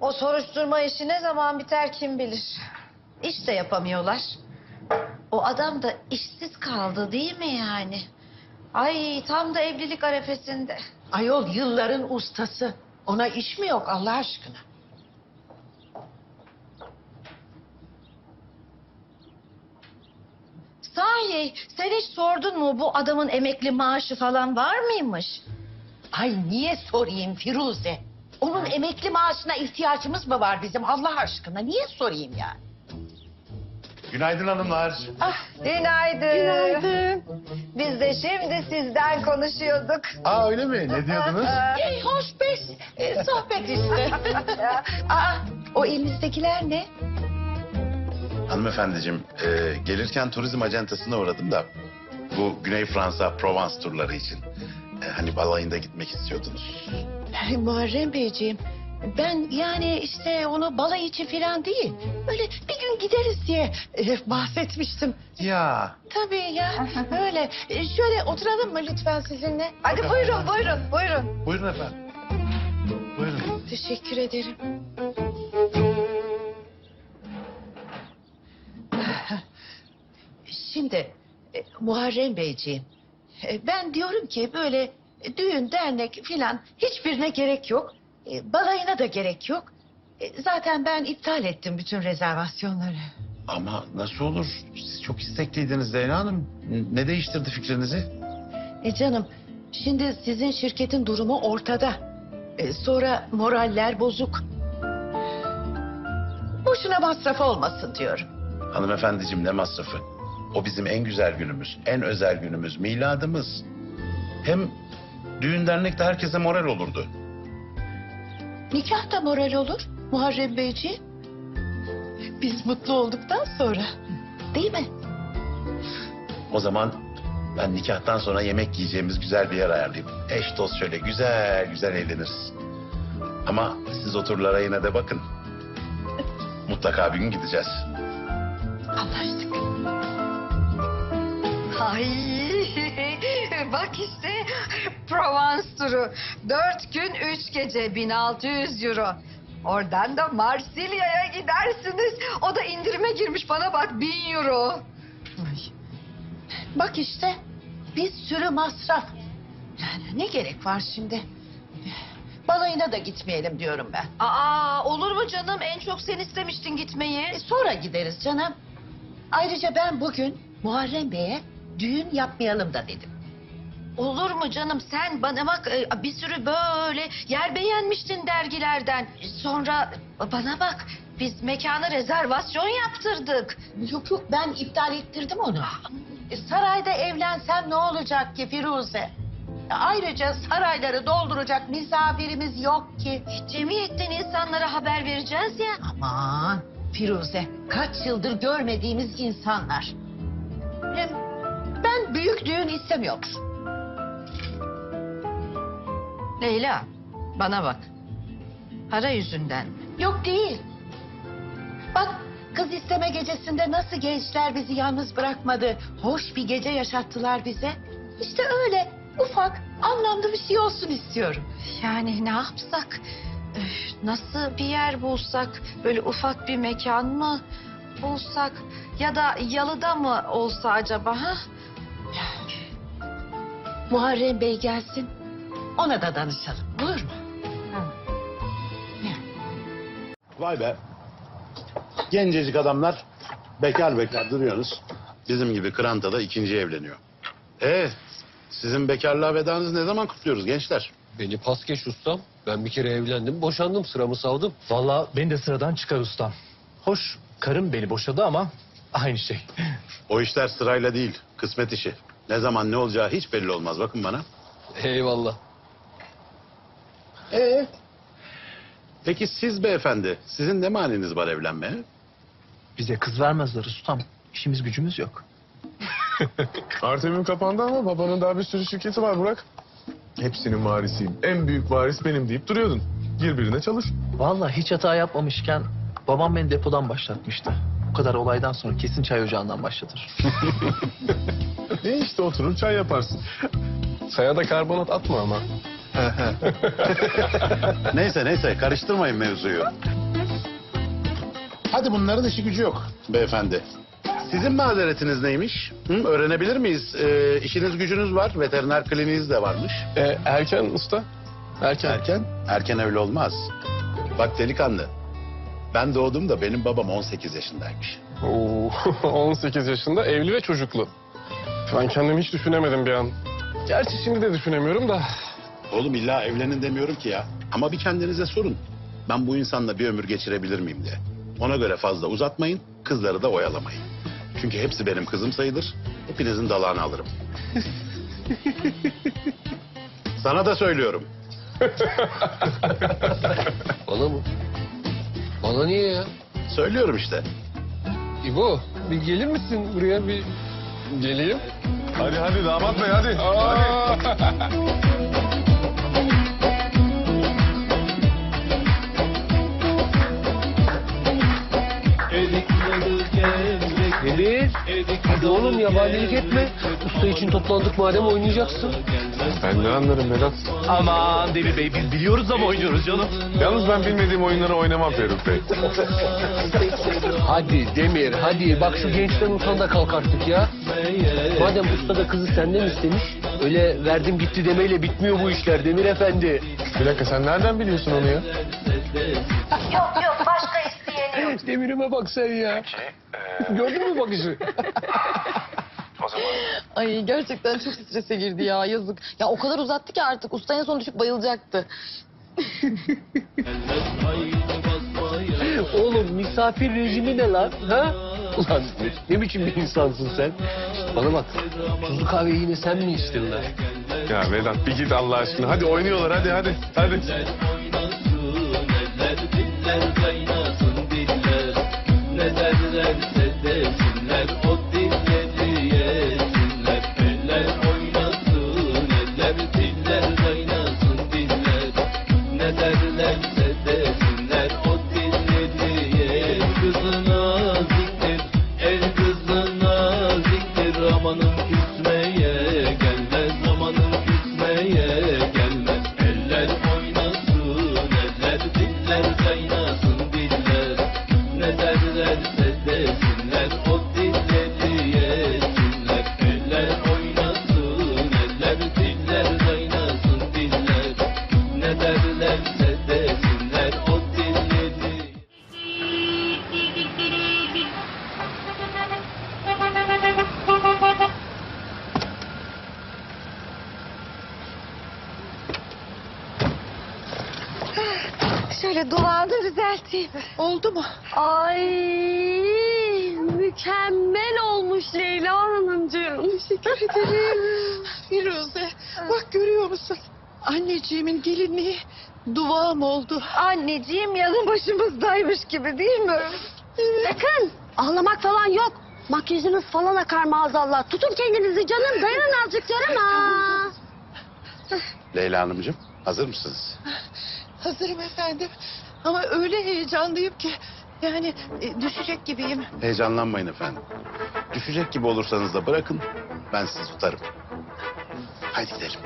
O soruşturma işi ne zaman biter kim bilir. İş de yapamıyorlar. O adam da işsiz kaldı değil mi yani? Ay tam da evlilik arefesinde. Ayol yılların ustası. Ona iş mi yok Allah aşkına? Sahi sen hiç sordun mu bu adamın emekli maaşı falan var mıymış? Ay niye sorayım Firuze? Onun emekli maaşına ihtiyacımız mı var bizim Allah aşkına? Niye sorayım yani? Günaydın hanımlar. Ah, günaydın. Günaydın. Biz de şimdi sizden konuşuyorduk. Aa öyle mi? Ne diyordunuz? Ey hoş beş e, sohbet işte. Aa, o elinizdekiler ne? Hanımefendiciğim, e, gelirken turizm acentasına uğradım da... ...bu Güney Fransa, Provence turları için. E, hani balayında gitmek istiyordunuz. Ay, Muharrem Beyciğim, ben yani işte onu balayı için falan değil. Böyle bir gün gideriz diye e, bahsetmiştim. Ya. Tabii ya, öyle. E, şöyle oturalım mı lütfen sizinle? Hadi buyurun, buyurun, buyurun. Buyurun efendim. Buyurun. Teşekkür ederim. Şimdi e, Muharrem Beyciğim, e, ben diyorum ki böyle e, düğün, dernek filan hiçbirine gerek yok. E, balayına da gerek yok. E, zaten ben iptal ettim bütün rezervasyonları. Ama nasıl olur? Siz çok istekliydiniz Zeyna Hanım. Ne değiştirdi fikrinizi? E canım, şimdi sizin şirketin durumu ortada. E, sonra moraller bozuk. Boşuna masraf olmasın diyorum. Hanımefendiciğim ne masrafı? O bizim en güzel günümüz, en özel günümüz, miladımız. Hem düğün dernekte herkese moral olurdu. Nikah da moral olur Muharrem Beyciğim. Biz mutlu olduktan sonra. Değil mi? O zaman ben nikahtan sonra yemek yiyeceğimiz güzel bir yer ayarlayayım. Eş dost şöyle güzel güzel eğleniriz. Ama siz o turlara yine de bakın. Mutlaka bir gün gideceğiz. Anlaştık. Ay, bak işte Provence turu. Dört gün, üç gece, 1600 euro. Oradan da Marsilya'ya gidersiniz. O da indirime girmiş bana bak, 1000 euro. Ay. Bak işte bir sürü masraf. Yani ne gerek var şimdi? Balayına da gitmeyelim diyorum ben. Aa, olur mu canım? En çok sen istemiştin gitmeyi. E, sonra gideriz canım. Ayrıca ben bugün Muharrem Bey'e düğün yapmayalım da dedim. Olur mu canım? Sen bana bak e, bir sürü böyle yer beğenmiştin dergilerden. Sonra bana bak biz mekana rezervasyon yaptırdık. Yok yok ben iptal ettirdim onu. E, Sarayda evlensem ne olacak ki Firuze? E, Ayrıca sarayları dolduracak misafirimiz yok ki. Cemiyetten insanlara haber vereceğiz ya. Aman Firuze kaç yıldır görmediğimiz insanlar. Hem ben büyük düğün istemiyorum. Leyla bana bak. Para yüzünden. Yok değil. Bak kız isteme gecesinde nasıl gençler bizi yalnız bırakmadı. Hoş bir gece yaşattılar bize. İşte öyle ufak anlamlı bir şey olsun istiyorum. Yani ne yapsak? Nasıl bir yer bulsak? Böyle ufak bir mekan mı bulsak? Ya da yalıda mı olsa acaba? Ha? Muharrem Bey gelsin. Ona da danışalım. Olur mu? Vay be. Gencecik adamlar bekar bekar duruyorsunuz. Bizim gibi Krantada ikinci evleniyor. Ee, sizin bekarlığa vedanızı ne zaman kutluyoruz gençler? Beni pas geç ustam. Ben bir kere evlendim, boşandım, sıramı savdım. Vallahi beni de sıradan çıkar ustam. Hoş karım beni boşadı ama aynı şey. O işler sırayla değil, kısmet işi. Ne zaman ne olacağı hiç belli olmaz. Bakın bana. Eyvallah. Ee? Peki siz beyefendi, sizin ne maniniz var evlenmeye? Bize kız vermezler ustam. İşimiz gücümüz yok. Artemim kapandı ama babanın daha bir sürü şirketi var Burak. Hepsinin varisiyim. En büyük varis benim deyip duruyordun. Gir birine çalış. Vallahi hiç hata yapmamışken babam beni depodan başlatmıştı. Bu kadar olaydan sonra kesin çay ocağından başlatır. Ne işte oturur çay yaparsın. Çaya da karbonat atma ama. neyse neyse karıştırmayın mevzuyu. Hadi bunların işi gücü yok beyefendi. Sizin mazeretiniz neymiş? Hı, öğrenebilir miyiz? Ee, işiniz gücünüz var, veteriner kliniğiniz de varmış. E, erken usta. Erken. Erken, erken öyle olmaz. Bak delikanlı, ben doğduğumda benim babam 18 yaşındaymış. Oo, 18 yaşında evli ve çocuklu. Ben kendimi hiç düşünemedim bir an. Gerçi şimdi de düşünemiyorum da. Oğlum illa evlenin demiyorum ki ya. Ama bir kendinize sorun. Ben bu insanla bir ömür geçirebilir miyim diye. Ona göre fazla uzatmayın, kızları da oyalamayın. Çünkü hepsi benim kızım sayılır. Hepinizin dalağını alırım. Sana da söylüyorum. Bana mı? Bana niye ya? Söylüyorum işte. İbo bir gelir misin buraya bir geleyim? Hadi hadi damat bey hadi. Deniz. Hadi oğlum yabanilik etme. Usta için toplandık madem oynayacaksın. Ben ne anlarım Vedat. Aman Demir Bey biz biliyoruz ama oynuyoruz canım. Yalnız ben bilmediğim oyunları oynamam Ferruh Bey. Hadi Demir hadi bak şu gençten utan da kalk artık ya. Madem usta da kızı senden istemiş. Öyle verdim gitti demeyle bitmiyor bu işler Demir efendi. Bir dakika sen nereden biliyorsun onu ya? Demirime bak sen ya. Gördün mü bakışı? Ay gerçekten çok strese girdi ya yazık. Ya o kadar uzattı ki artık usta en son düşüp bayılacaktı. Oğlum misafir rejimi ne lan? Ha? Ulan ne, biçim bir insansın sen? Bana bak tuzlu kahveyi yine sen mi içtin lan? Ya Vedat bir git Allah aşkına. Hadi oynuyorlar hadi hadi. Hadi. Şöyle dudağını düzelteyim. Oldu mu? Ay mükemmel olmuş Leyla Hanımcığım. Teşekkür ederim. Firuze bak görüyor musun? Anneciğimin gelinliği duvağım oldu. Anneciğim yanı başımızdaymış gibi değil mi? Sakın ağlamak falan yok. Makyajınız falan akar maazallah. Tutun kendinizi canım dayanın azıcık canım. Aa. Leyla Hanımcığım, hazır mısınız? Hazırım efendim. Ama öyle heyecanlıyım ki yani e, düşecek gibiyim. Heyecanlanmayın efendim. Düşecek gibi olursanız da bırakın, ben sizi tutarım. Haydi gidelim.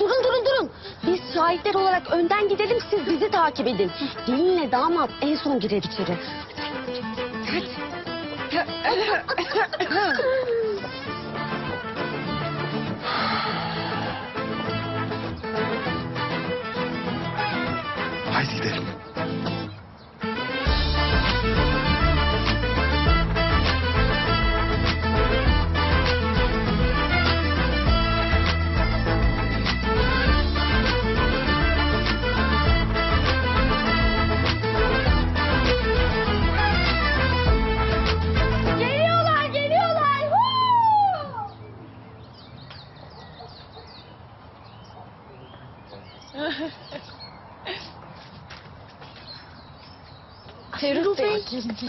Durun durun durun. Biz şahitler olarak önden gidelim siz bizi takip edin. Gelinle damat en son girer içeri. Haydi 你先你先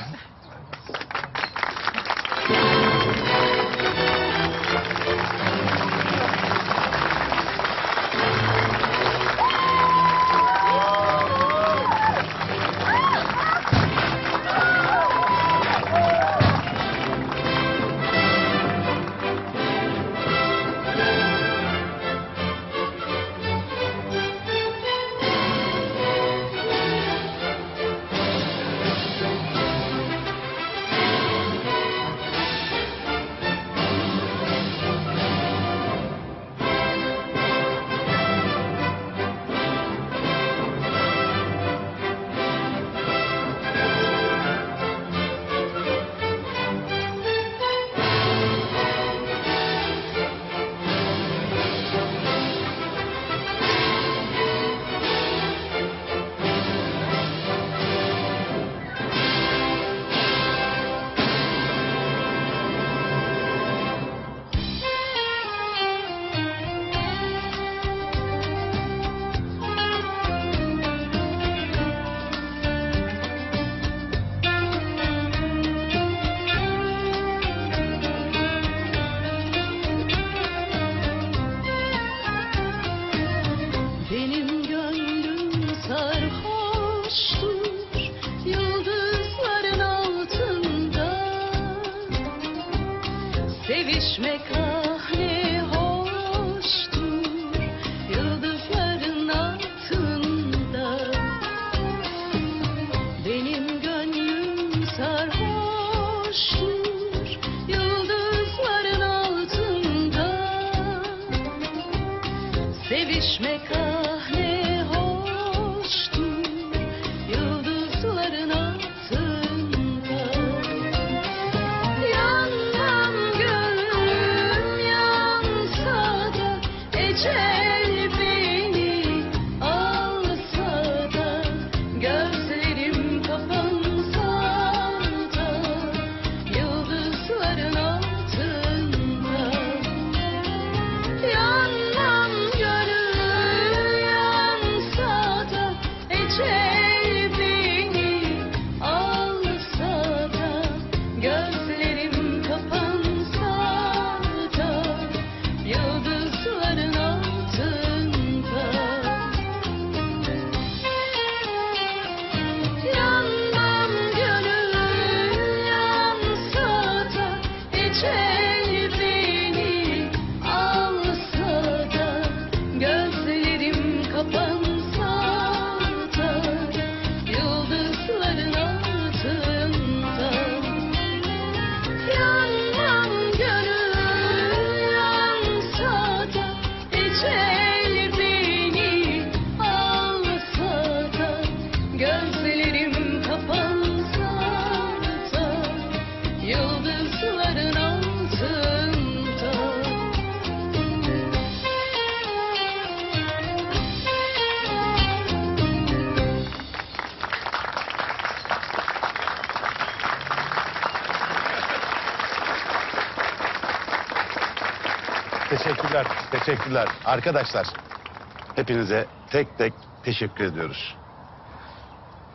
Bey. Görüşmek Teşekkürler. Arkadaşlar, hepinize tek tek teşekkür ediyoruz.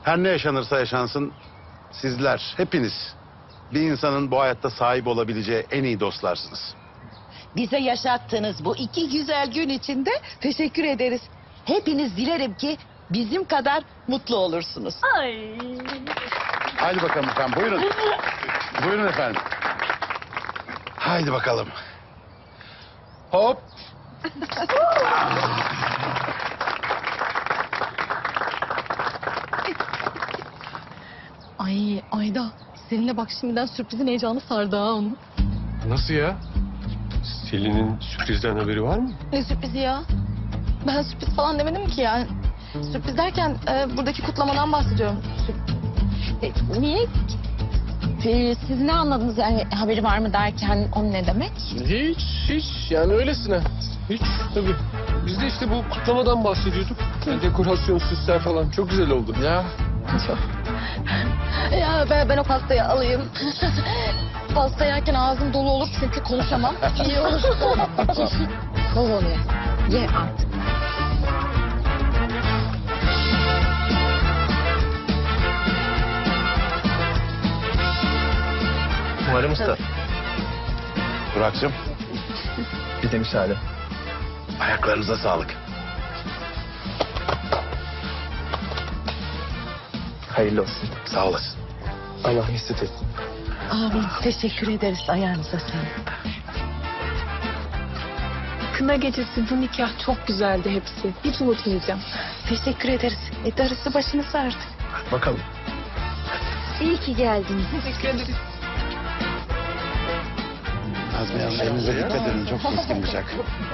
Her ne yaşanırsa yaşansın, sizler, hepiniz bir insanın bu hayatta sahip olabileceği en iyi dostlarsınız. Bize yaşattığınız bu iki güzel gün için de teşekkür ederiz. Hepiniz dilerim ki bizim kadar mutlu olursunuz. Ay. Haydi bakalım efendim, buyurun. buyurun efendim. Haydi bakalım. Hop. Ay Ayda seninle bak şimdiden sürprizin heyecanı sardı ha onu. Nasıl ya? Selin'in sürprizden haberi var mı? Ne sürprizi ya? Ben sürpriz falan demedim ki yani. Sürpriz derken e, buradaki kutlamadan bahsediyorum. Sür- E, niye? E, siz ne anladınız yani haberi var mı derken o ne demek? Hiç, hiç. Yani öylesine. Hiç tabii. Biz de işte bu kutlamadan bahsediyorduk. Yani dekorasyon, süsler falan. Çok güzel oldu. Ya. Ya ben, ben o pastayı alayım. Pasta yerken ağzım dolu olur çünkü konuşamam. İyi olur. Bol. Ye artık. Umarım usta. Burak'cığım, Bir de müsaade. ayaklarınıza sağlık. Hayırlı olsun. Sağ olasın. Allah mesut etsin. Amin. Teşekkür ederiz. Ayağınıza sağlık. Kına gecesi bu nikah çok güzeldi hepsi. Hiç unutmayacağım. Teşekkür ederiz. E darısı başınıza artık. Bakalım. İyi ki geldiniz. Teşekkür ederiz. Nazmiye Hanım elinize dikkat edin. Çok keskin bıçak.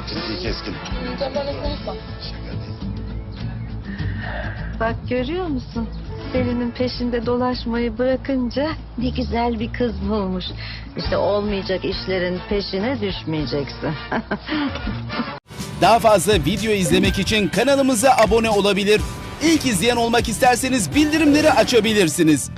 Ciddi keskin. Bak görüyor musun? Selin'in peşinde dolaşmayı bırakınca ne güzel bir kız bulmuş. İşte olmayacak işlerin peşine düşmeyeceksin. Daha fazla video izlemek için kanalımıza abone olabilir. İlk izleyen olmak isterseniz bildirimleri açabilirsiniz.